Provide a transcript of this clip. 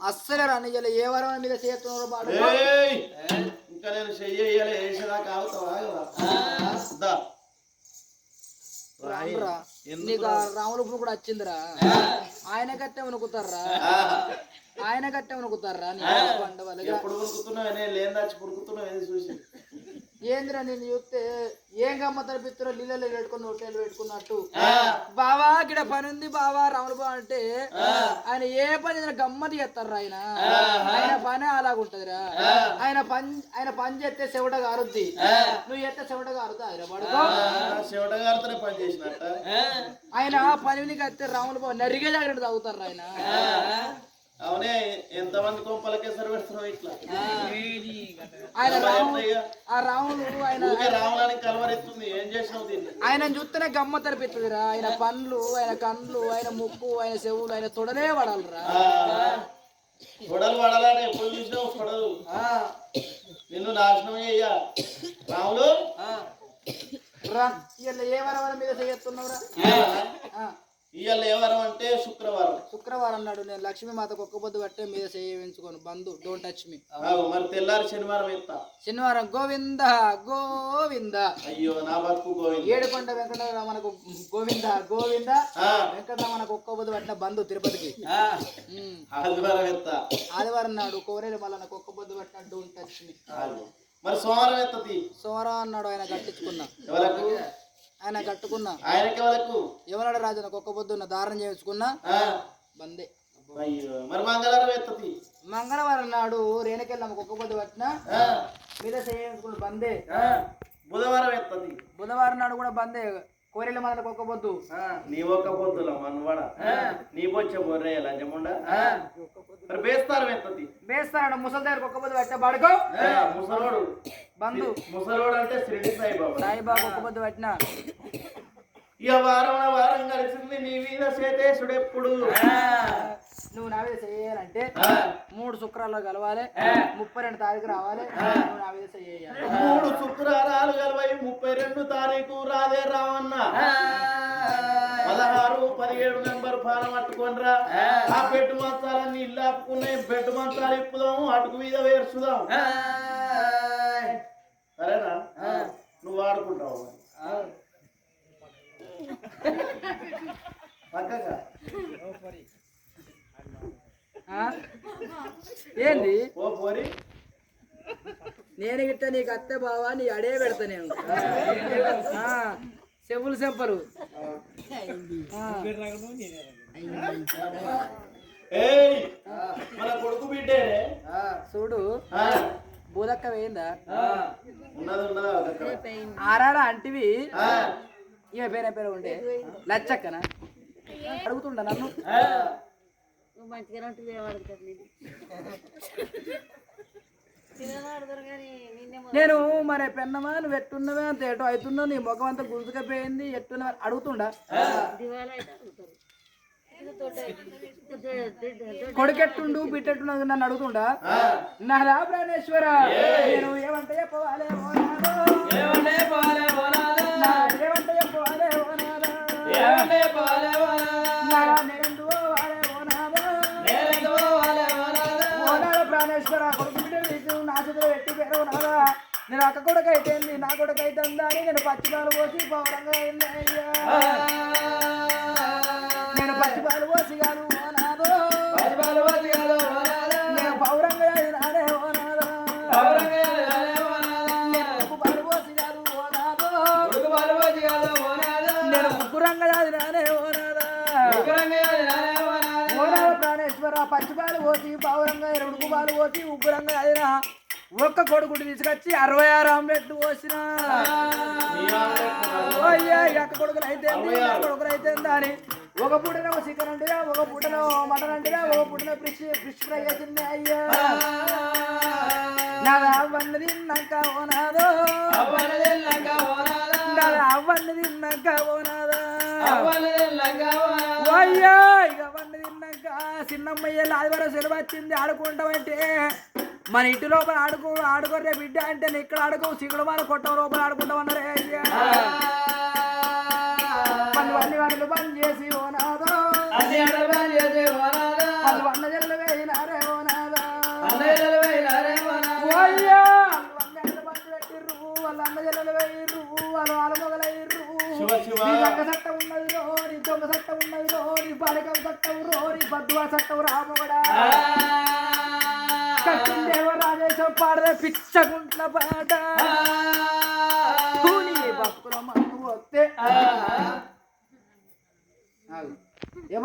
అస్సలే రా నీళ్ళు ఏ వరం మీద చేస్తున్నారు బాడు. ఏయ్! ఇంకా నేను చెయ్యాలి రాములు కూడా వచ్చిందిరా. ఆయన కట్టే ఉనుకుతారా. ఆయన కట్టే ఉనుకుతారా నీ పండ వాళ్ళగా ఎప్పుడు ఉరుకుతున్నావు నేను లేని దాచి పురుకుతున్నావు ఏది చూసి? ఏందిరా నేను చూస్తే? ఏం గమ్మత్తలు పిత్తురో నీళ్ళలో పెట్టుకుని హోటల్ పెట్టుకున్నట్టు. బావా ఇక్కడ పని ఉంది బావా రాములు బావ అంటే ఆయన ఏ పని గమ్మతి చేస్తారా ఆయన. ఆయన పని అలాగుంటదిరా. ఆయన పని ఆయన పని చేస్తే చెవిట కారుద్ది నువ్వు చేస్తే చెవిట పడుకో శివటగారితోనే పని చేసినట్ట? ఆయన పనికి వస్తే రాములు బావ నరిగే జాగ్రత్త తాగుతారు ఆయన. అవునే ఎంతమంది కొంపలకే సరిపెడుతున్నావు ఇట్లా. ఆయన? ఆ రాముడు ఆయన రాములానికి కలవరెత్తుంది ఏం చేసినావు దీన్ని? ఆయన చూస్తేనే గమ్మ తరిపిస్తుందిరా ఆయన పండ్లు ఆయన కండ్లు ఆయన ముక్కు ఆయన చెవులు ఆయన తొడలే పడాలిరా. కొడలు పడాలని ఎప్పుడు చూసినావు కొడలు నిన్ను నాశనం అయ్యా రాములు? రా ఇవాళ ఏ వారం మీద చేస్తున్నావురా ఇవాళ అంటే శుక్రవారం. శుక్రవారం నాడు నేను లక్ష్మీ మాతకు ఒక్క పొద్దు పట్టే మీద చేయించుకోను బంధు డోంట్ టచ్ మీ మరి తెల్లారి శనివారం ఎత్తా. శనివారం గోవింద గోవింద. అయ్యో నా బతుకు గోవింద. ఏడుకొండ వెంకటరమణకు గోవింద గోవింద. ఆ, వెంకటరమణకు ఒక్క పొద్దు పట్టిన బంధు తిరుపతికి. ఆదివారం ఎత్తా. ఆదివారం నాడు కోరేరు మళ్ళీ ఒక్క పొద్దు పట్టిన డోంట్ టచ్ మీ. మరి సోమవారం ఎత్తది? సోమవారం నాడు ఆయన కట్టించుకున్నా. ఎవరకు ఆయన కట్టుకున్నా ఆయనకి ఎవరకు? ఎవరాడు రాజు నాకు ఒక్క పొద్దున్న దారం చేయించుకున్నా ఆ, బందే. మరి మంగళవారం ఎత్తది? మంగళవారం నాడు రేణకెళ్ళమ్మ ఒక్క పొద్దు పట్టిన మీద చేయించుకున్న బందే. బుధవారం ఎత్తది? బుధవారం నాడు కూడా బందే. కోరెల మనకు ఒక్క పొద్దు నీ ఒక్క పొద్దుల మనవాడ. నీ బొచ్చే బొర్రే లంచముండ? మరి బేస్తారం ఎత్తది వేస్తాడు ముసలి దగ్గరకు ఒక్క పొద్దు పట్టిన పడుకో ముసలోడు. బంధు. ముసలోడు అంటే శ్రీడి సాయిబాబా. సాయిబాబు ఒక్క పొద్దు పట్టిన. ఇక వారం వారం కలిసింది నీ మీద చేతేసుడు ఎప్పుడు నువ్వు నా మీద చేయాలంటే మూడు శుక్రాలు కలవాలి ముప్పై రెండు తారీఖు రావాలి నువ్వు నా మీద చేయాలి మూడు శుక్రవారాలు కలవై ముప్పై రెండు తారీఖు రాదే రావన్న. పదహారు పదిహేడు నెంబర్ ఫారం పట్టుకొనిరా ఆ. పెట్టు మంచాలన్నీ ఇల్లు ఆపుకున్నాయి పెట్టు మంచాలు ఇప్పుదాం అటుకు మీద వేర్చుదాం సరేనా? నువ్వు ఆడుకుంటావు? ఏంది? నేను గిట్ట నీకు అత్తే బావా నీ అడే పెడతా నేను. చెంపలు. కొడుకు బిడ్డేనే. చూడు. ఆ, బూదక్క వేయిందా? ఉన్నది ఉన్నదా అక్కడ ఆరాడ అంటివి? ఇక పేరే పేరు ఉండే. లచ్చక్కనా? అడుగుతుండ నన్ను? మంచిగానే ఉంటుంది నేను మరి పెన్నమా నువ్వు ఎట్టున్నవే అంత ఎటు అవుతున్నావు నీ ముఖం అంతా గుర్తుకపోయింది ఎట్టున్నవా అడుగుతుండా? కొడుకెట్టుండు బిట్టెట్టున్నది నన్ను అడుగుతుండా? నా రా ప్రాణేశ్వర నేను ఏమంటే చెప్పవాలే కొడుకు బిడ్డ నీకు నా చేతిలో పెట్టి పేరు నాదా నేను అక్క కొడుకు అయితేంది నా కొడుకు అయితే అని నేను పచ్చిపాలు పోసి పౌరంగా అయ్యా. నేను పచ్చిపాలు పోసి కాదు ఓ నాదో పసిపాలు పసిగాలు పోనాదా నేను పౌరంగా నేను పాలు పోసి కాదు ఓ నాదో ఉడుకు పాలు పసిగాలు పోనాదా నేను ముగ్గురంగా చదివినానే ఓ నాదా ఉగ్రంగేలు పచ్చిపాలు పోసి పౌరంగా ఉడుకు పాలు పోసి ఉగ్గురంగా చదివినా ఒక్క కొడుకుని తీసుకొచ్చి అరవై ఆరు ఆమ్లెట్లు పోసిన. అక్క కొడుకులు అయితే కొడుకులు అయితే అని. ఒక పూటనేమో చికెన్ అంటురా ఒక పూటనో మటన్ అంటురా ఒక పూటనో ఫిష్ ఫిష్ ఫ్రై చేసింది. అయ్యా. నాదా అవ్వన్ని తిన్నాక ఓ నాదో అవ్వనదిల్లంగా పోనాదా నాదా అవ్వన్ని తిన్నాక అయ్యా ఇక వండి తిన్నాక చిన్నమ్మయ్య ఆదివారం సెలవు వచ్చింది ఆడుకుంటామంటే మన ఇంటి లోపల ఆడుకో ఆడుకోరే బిడ్డ అంటే నేను ఇక్కడ ఆడుకో సిగుడు మన కొట్టం లోపల ఆడుకుంటామన్నారే అయ్యా. పన్ను వన్ని వన్నులు బంద్ చేసి ఓనాదా. వన్న జల్లు వేయినారే అయ్యా. వాళ్ళు అన్న జల్లు వేయిర్రు వాళ్ళు చట్టం ఉన్నది దొంగ చట్టం ఉన్నది రో నీ బాలికం చట్టం రో నీ బద్దువా చట్టం రామోడా కట్టిందేవో రాజేశం పాడదే పిచ్చగుంట్ల పాట. కూని బతుకుల మన్ను వస్తే. ఇది